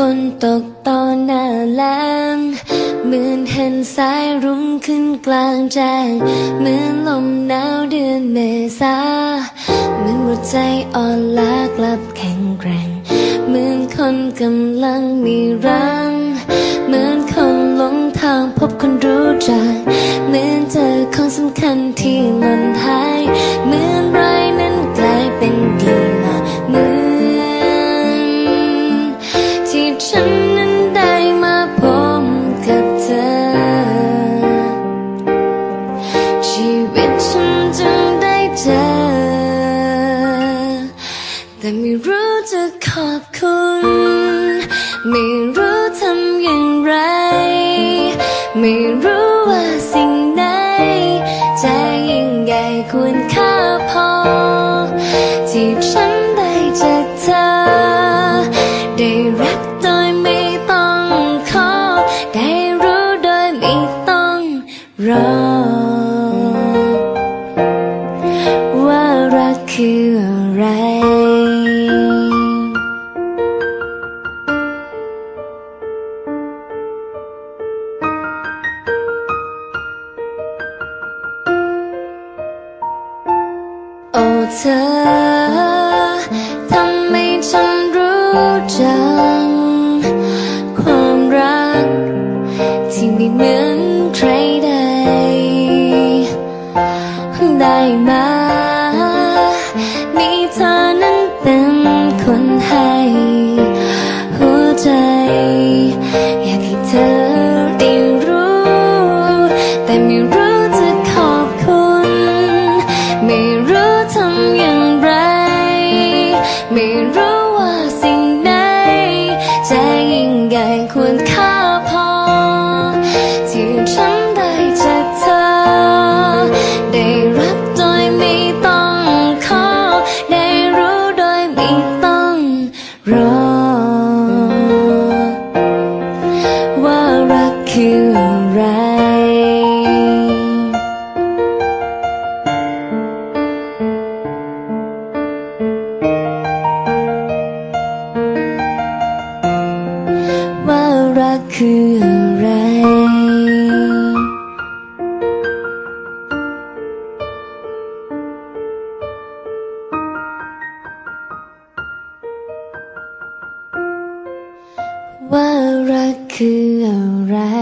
นฝนตกตอนหน้าแลงเหมือนเห็นสายรุ้งขึ้นกลางแจ้งเหมือนลมหนาวเดือนเมษาเหมือนหัวใจอ่อนล้ากลับแข็งแกร่งเหมือนคนกำลังมีรังเหมือน ขอบคุณ ไม่รู้ทำอย่างไร ไม่รู้ว่าสิ่งไหนจะยิ่งใหญ่ควรค่าพอ ที่ฉันได้จากเธอ ได้รักโดยไม่ต้องขอ ได้รู้โดยไม่ต้องรอ ว่ารักคือ เธอ ทำให้ฉันรู้จัง ความรักที่ไม่เหมือน งใคืออะไร ว่ารักคืออะไร